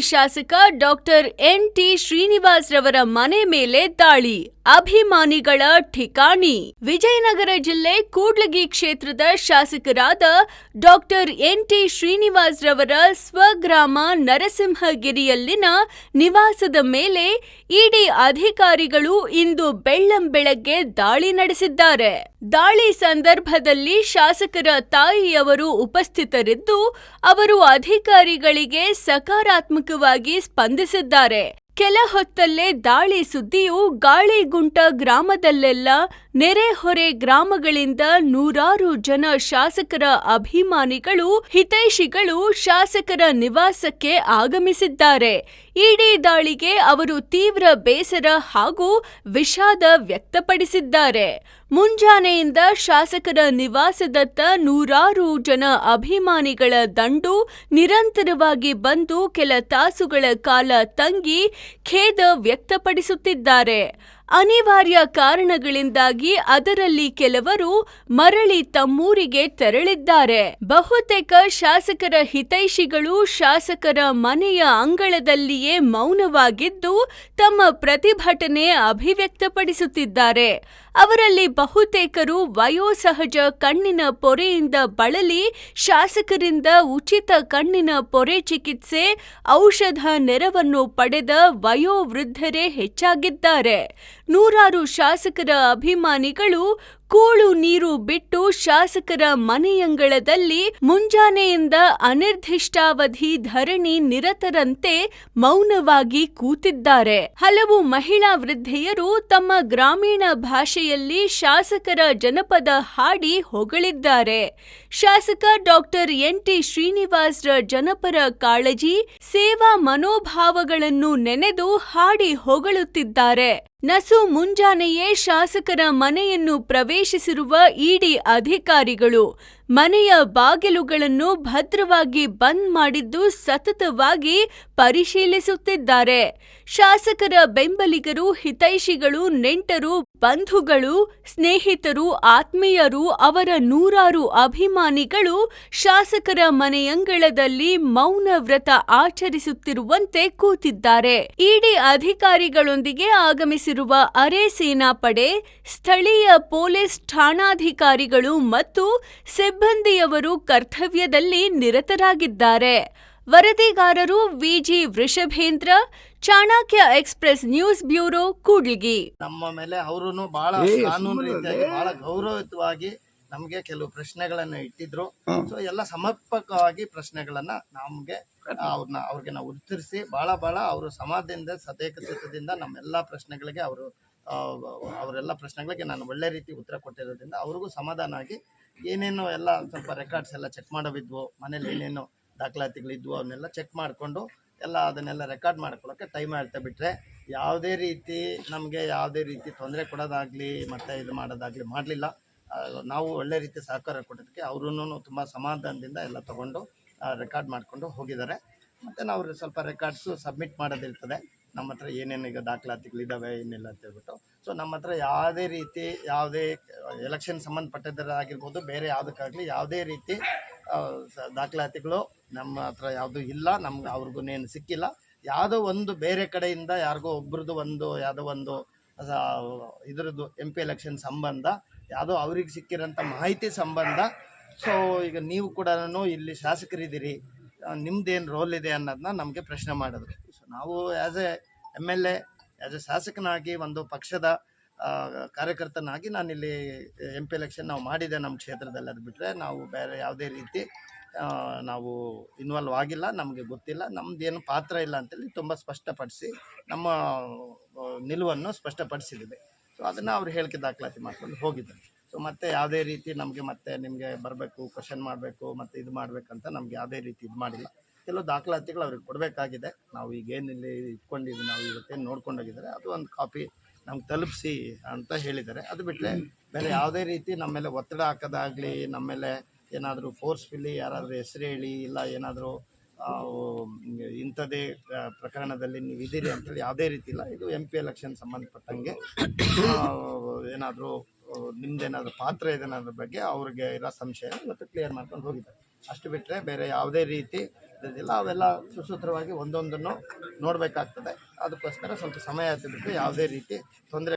ಶಾಸಕ doctor N T Srinivas ರವರ ಮನೆ ಮೇಲೆ ದಾಳಿ. ಅಭಿಮಾನಿಗಳ ಠಿಕಾಣಿ. ವಿಜಯನಗರ ಜಿಲ್ಲೆ ಕೂಡ್ಲಗಿ ಕ್ಷೇತ್ರದ ಶಾಸಕರಾದ ಡಾಕ್ಟರ್ ಎನ್ ಟಿ ಶ್ರೀನಿವಾಸ್ ರವರ ಸ್ವಗ್ರಾಮ ನರಸಿಂಹಗಿರಿಯಲ್ಲಿನ ನಿವಾಸದ ಮೇಲೆ ಇಡಿ ಅಧಿಕಾರಿಗಳು ಇಂದು ಬೆಳ್ಳಂಬೆಳಗ್ಗೆ ದಾಳಿ ನಡೆಸಿದ್ದಾರೆ. ದಾಳಿ ಸಂದರ್ಭದಲ್ಲಿ ಶಾಸಕರ ತಾಯಿಯವರು ಉಪಸ್ಥಿತರಿದ್ದು, ಅವರು ಅಧಿಕಾರಿಗಳಿಗೆ ಸಕಾರಾತ್ಮಕವಾಗಿ ಸ್ಪಂದಿಸಿದ್ದಾರೆ. ಕೆಲ ಹೊತ್ತಲ್ಲೇ ದಾಳಿ ಸುದ್ದಿಯು ಗಾಳಿಗುಂಟ ಗ್ರಾಮದಲ್ಲೆಲ್ಲ ನೆರೆಹೊರೆ ಗ್ರಾಮಗಳಿಂದ ನೂರಾರು ಜನ ಶಾಸಕರ ಅಭಿಮಾನಿಗಳು, ಹಿತೈಷಿಗಳು ಶಾಸಕರ ನಿವಾಸಕ್ಕೆ ಆಗಮಿಸಿದ್ದಾರೆ. ಇಡೀ ದಾಳಿಗೆ ಅವರು ತೀವ್ರ ಬೇಸರ ಹಾಗೂ ವಿಷಾದ ವ್ಯಕ್ತಪಡಿಸಿದ್ದಾರೆ. ಮುಂಜಾನೆಯಿಂದ ಶಾಸಕರ ನಿವಾಸದತ್ತ ನೂರಾರು ಜನ ಅಭಿಮಾನಿಗಳ ದಂಡು ನಿರಂತರವಾಗಿ ಬಂದು ಕೆಲ ತಾಸುಗಳ ಕಾಲ ತಂಗಿ ಖೇದ ವ್ಯಕ್ತಪಡಿಸುತ್ತಿದ್ದಾರೆ. ಅನಿವಾರ್ಯ ಕಾರಣಗಳಿಂದಾಗಿ ಅದರಲ್ಲಿ ಕೆಲವರು ಮರಳಿ ತಮ್ಮೂರಿಗೆ ತೆರಳಿದ್ದಾರೆ. ಬಹುತೇಕ ಶಾಸಕರ ಹಿತೈಷಿಗಳು ಶಾಸಕರ ಮನೆಯ ಅಂಗಳದಲ್ಲಿಯೇ ಮೌನವಾಗಿದ್ದು ತಮ್ಮ ಪ್ರತಿಭಟನೆ ಅಭಿವ್ಯಕ್ತಪಡಿಸುತ್ತಿದ್ದಾರೆ. ಅವರಲ್ಲಿ ಬಹುತೇಕರು ವಯೋಸಹಜ ಕಣ್ಣಿನ ಪೊರೆಯಿಂದ ಬಳಲಿ, ಶಾಸಕರಿಂದ ಉಚಿತ ಕಣ್ಣಿನ ಪೊರೆ ಚಿಕಿತ್ಸೆ, ಔಷಧ ನೆರವನ್ನು ಪಡೆದ ವಯೋವೃದ್ಧರೇ ಹೆಚ್ಚಾಗಿದ್ದಾರೆ. ನೂರಾರು ಶಾಸಕರ ಅಭಿಮಾನಿಗಳು ಕೂಳು ನೀರು ಬಿಟ್ಟು ಶಾಸಕರ ಮನೆಯಂಗಳದಲ್ಲಿ ಮುಂಜಾನೆಯಿಂದ ಅನಿರ್ದಿಷ್ಟಾವಧಿ ಧರಣಿ ನಿರತರಂತೆ ಮೌನವಾಗಿ ಕೂತಿದ್ದಾರೆ. ಹಲವು ಮಹಿಳಾ ವೃದ್ಧೆಯರು ತಮ್ಮ ಗ್ರಾಮೀಣ ಭಾಷೆಯಲ್ಲಿ ಶಾಸಕರ ಜನಪದ ಹಾಡಿ ಹೊಗಳಿದ್ದಾರೆ. ಶಾಸಕ ಡಾಕ್ಟರ್ ಎನ್ ಟಿ ಶ್ರೀನಿವಾಸ್ರ ಜನಪರ ಕಾಳಜಿ, ಸೇವಾ ಮನೋಭಾವಗಳನ್ನು ನೆನೆದು ಹಾಡಿ ಹೊಗಳುತ್ತಿದ್ದಾರೆ. ನಸು ಮುಂಜಾನೆಯೇ ಶಾಸಕರ ಮನೆಯನ್ನು ಪ್ರವೇಶಿಸಿರುವ ಇಡಿ ಅಧಿಕಾರಿಗಳು. ಮನೆಯ ಬಾಗಿಲುಗಳನ್ನು ಭದ್ರವಾಗಿ ಬಂದ್ ಮಾಡಿದ್ದು ಸತತವಾಗಿ ಪರಿಶೀಲಿಸುತ್ತಿದ್ದಾರೆ. ಶಾಸಕರ ಬೆಂಬಲಿಗರು, ಹಿತೈಷಿಗಳು, ನೆಂಟರು, ಬಂಧುಗಳು, ಸ್ನೇಹಿತರು, ಆತ್ಮೀಯರು, ಅವರ ನೂರಾರು ಅಭಿಮಾನಿಗಳು ಶಾಸಕರ ಮನೆಯಂಗಳದಲ್ಲಿ ಮೌನ ವ್ರತ ಆಚರಿಸುತ್ತಿರುವಂತೆ ಕೂತಿದ್ದಾರೆ. ಇಡಿ ಅಧಿಕಾರಿಗಳೊಂದಿಗೆ ಆಗಮಿಸಿರುವ ಅರೆ ಸೇನಾಪಡೆ, ಸ್ಥಳೀಯ ಪೊಲೀಸ್ ಠಾಣಾಧಿಕಾರಿಗಳು ಮತ್ತು ಸಿಬ್ಬಂದಿಯವರು ಕರ್ತವ್ಯದಲ್ಲಿ ನಿರತರಾಗಿದ್ದಾರೆ. ವರದಿಗಾರರು VG Vrishabhendra Chanakya Express news bureau Kudligi ನಮ್ಮ ಮೇಲೆ ಅವರು ಬಹಳ ಕಾನೂನು ರೀತಿಯಾಗಿ ಬಹಳ ಗೌರವಯುತವಾಗಿ ನಮಗೆ ಕೆಲವು ಪ್ರಶ್ನೆಗಳನ್ನ ಇಟ್ಟಿದ್ರು. ಸೊ ಎಲ್ಲ ಸಮರ್ಪಕವಾಗಿ ಪ್ರಶ್ನೆಗಳನ್ನ ನಮ್ಗೆ ಅವ್ರನ್ನ ಅವ್ರಿಗೆ ನಾವು ಉತ್ತರಿಸಿ ಬಹಳ ಬಹಳ ಅವರು ಸಮಾಧಾನದಿಂದ ಸತೇಕಚಿತ್ತದಿಂದ ನಮ್ಮೆಲ್ಲ ಪ್ರಶ್ನೆಗಳಿಗೆ ಅವರು ಅವರೆಲ್ಲ ಪ್ರಶ್ನೆಗಳಿಗೆ ನಾನು ಒಳ್ಳೆ ರೀತಿ ಉತ್ತರ ಕೊಟ್ಟಿರೋದ್ರಿಂದ ಅವ್ರಿಗೂ ಸಮಾಧಾನ ಆಗಿ ಏನೇನು ಎಲ್ಲ ಸ್ವಲ್ಪ ರೆಕಾರ್ಡ್ಸ್ ಎಲ್ಲ ಚೆಕ್ ಮಾಡೋವಿದ್ವು ಮನೇಲಿ ಏನೇನು ದಾಖಲಾತಿಗಳಿದ್ವು, ಅವನ್ನೆಲ್ಲ ಚೆಕ್ ಮಾಡಿಕೊಂಡು ಎಲ್ಲ ಅದನ್ನೆಲ್ಲ ರೆಕಾರ್ಡ್ ಮಾಡ್ಕೊಳ್ಳೋಕ್ಕೆ ಟೈಮ್ ಆಗ್ತಾ ಬಿಟ್ಟರೆ ಯಾವುದೇ ರೀತಿ ನಮಗೆ ಯಾವುದೇ ರೀತಿ ತೊಂದರೆ ಕೊಡೋದಾಗಲಿ ಮತ್ತು ಇದು ಮಾಡೋದಾಗಲಿ ಮಾಡಲಿಲ್ಲ. ನಾವು ಒಳ್ಳೆ ರೀತಿ ಸಹಕಾರ ಕೊಟ್ಟಿದ್ದಕ್ಕೆ ಅವ್ರೂ ತುಂಬ ಸಮಾಧಾನದಿಂದ ಎಲ್ಲ ತೊಗೊಂಡು ರೆಕಾರ್ಡ್ ಮಾಡಿಕೊಂಡು ಹೋಗಿದ್ದಾರೆ. ಮತ್ತು ನಾವು ಸ್ವಲ್ಪ ರೆಕಾರ್ಡ್ಸು ಸಬ್ಮಿಟ್ ಮಾಡೋದಿರ್ತದೆ. ನಮ್ಮ ಹತ್ರ ಏನೇನು ಈಗ ದಾಖಲಾತಿಗಳಿದ್ದಾವೆ ಏನಿಲ್ಲ ಅಂತ ಹೇಳ್ಬಿಟ್ಟು ಸೊ ನಮ್ಮ ಹತ್ರ ಯಾವುದೇ ರೀತಿ ಯಾವುದೇ ಎಲೆಕ್ಷನ್ ಸಂಬಂಧಪಟ್ಟದ್ದಾಗಿರ್ಬೋದು ಬೇರೆ ಯಾವುದಕ್ಕಾಗಲಿ ಯಾವುದೇ ರೀತಿ ದಾಖಲಾತಿಗಳು ನಮ್ಮ ಹತ್ರ ಯಾವುದೂ ಇಲ್ಲ. ನಮ್ಗೆ ಅವ್ರಿಗೂ ಏನು ಸಿಕ್ಕಿಲ್ಲ. ಯಾವುದೋ ಒಂದು ಬೇರೆ ಕಡೆಯಿಂದ ಯಾರಿಗೋ ಒಬ್ರದ್ದು ಒಂದು, ಯಾವುದೋ ಒಂದು ಇದ್ರದ್ದು ಎಂ ಪಿ ಎಲೆಕ್ಷನ್ ಸಂಬಂಧ, ಯಾವುದೋ ಅವ್ರಿಗೆ ಸಿಕ್ಕಿರೋಂಥ ಮಾಹಿತಿ ಸಂಬಂಧ. ಸೊ ಈಗ ನೀವು ಕೂಡ ಇಲ್ಲಿ ಶಾಸಕರಿದ್ದೀರಿ. ನಿಮ್ದೇನು ರೋಲ್ ಇದೆ ಅನ್ನೋದನ್ನ ನಮಗೆ ಪ್ರಶ್ನೆ ಮಾಡಿದ್ರು. ಸೊ ನಾವು as a M L A as a ಶಾಸಕನಾಗಿ ಒಂದು ಪಕ್ಷದ ಕಾರ್ಯಕರ್ತನಾಗಿ ನಾನಿಲ್ಲಿ, ಎಂ ಪಿ ಎಲೆಕ್ಷನ್ ನಾವು ಮಾಡಿದೆ ನಮ್ಮ ಕ್ಷೇತ್ರದಲ್ಲಿ. ಅದು ಬಿಟ್ಟರೆ ನಾವು ಬೇರೆ ಯಾವುದೇ ರೀತಿ ನಾವು ಇನ್ವಾಲ್ವ್ ಆಗಿಲ್ಲ. ನಮಗೆ ಗೊತ್ತಿಲ್ಲ. ನಮ್ಮದೇನು ಪಾತ್ರ ಇಲ್ಲ ಅಂತೇಳಿ ತುಂಬ ಸ್ಪಷ್ಟಪಡಿಸಿ, ನಮ್ಮ ನಿಲುವನ್ನು ಸ್ಪಷ್ಟಪಡಿಸಿದ್ದೀವಿ. ಸೊ ಅದನ್ನು ಅವ್ರು ಹೇಳಿಕೆ ದಾಖಲಾತಿ ಮಾಡ್ಕೊಂಡು ಹೋಗಿದ್ದಾರೆ. ಸೊ ಮತ್ತೆ ಯಾವುದೇ ರೀತಿ ನಮಗೆ ಮತ್ತೆ ನಿಮಗೆ ಬರಬೇಕು ಕ್ವಶನ್ ಮಾಡಬೇಕು, ಮತ್ತು ಇದು ಮಾಡಬೇಕಂತ ನಮಗೆ ಯಾವುದೇ ರೀತಿ ಇದು ಮಾಡಿಲ್ಲ. ಕೆಲವು ದಾಖಲಾತಿಗಳು ಅವ್ರಿಗೆ ಕೊಡಬೇಕಾಗಿದೆ. ನಾವು ಈಗ ಏನಿಲ್ಲಿ ಇಟ್ಕೊಂಡಿದ್ವಿ, ನಾವು ಇವತ್ತೇನು ನೋಡ್ಕೊಂಡೋಗಿದ್ದಾರೆ ಅದು ಒಂದು ಕಾಪಿ ನಮ್ಗೆ ತಲುಪಿಸಿ ಅಂತ ಹೇಳಿದ್ದಾರೆ. ಅದು ಬಿಟ್ಟರೆ ಬೇರೆ ಯಾವುದೇ ರೀತಿ ನಮ್ಮ ಮೇಲೆ ಒತ್ತಡ ಹಾಕೋದಾಗಲಿ, ನಮ್ಮ ಮೇಲೆ ಏನಾದರೂ ಫೋರ್ಸ್ಫುಲ್ಲಿ ಯಾರಾದರೂ ಹೆಸರು ಹೇಳಿ, ಇಲ್ಲ ಏನಾದರೂ ಇಂಥದ್ದೇ ಪ್ರಕರಣದಲ್ಲಿ ನೀವು ಇದ್ದೀರಿ ಅಂತೇಳಿ ಯಾವುದೇ ರೀತಿ ಇಲ್ಲ. ಇದು ಎಂ ಪಿ ಎಲೆಕ್ಷನ್ ಸಂಬಂಧಪಟ್ಟಂಗೆ ಏನಾದರೂ ನಿಮ್ದೇನಾದ್ರು ಪಾತ್ರ ಇದೇನಾದ್ರ ಬಗ್ಗೆ ಅವ್ರಿಗೆ ಇರೋ ಸಂಶಯ ಮತ್ತು ಕ್ಲಿಯರ್ ಮಾಡ್ಕೊಂಡು ಹೋಗಿದ್ದಾರೆ. ಅಷ್ಟು ಬಿಟ್ಟರೆ ಬೇರೆ ಯಾವುದೇ ರೀತಿ ಇದಿಲ್ಲ ಅವೆಲ್ಲ ಸುಸೂತ್ರವಾಗಿ ಒಂದೊಂದನ್ನು ನೋಡಬೇಕಾಗ್ತದೆ. ಅದಕ್ಕೋಸ್ಕರ ಸ್ವಲ್ಪ ಸಮಯ ಬಿಟ್ಟು ಯಾವುದೇ ರೀತಿ ತೊಂದರೆ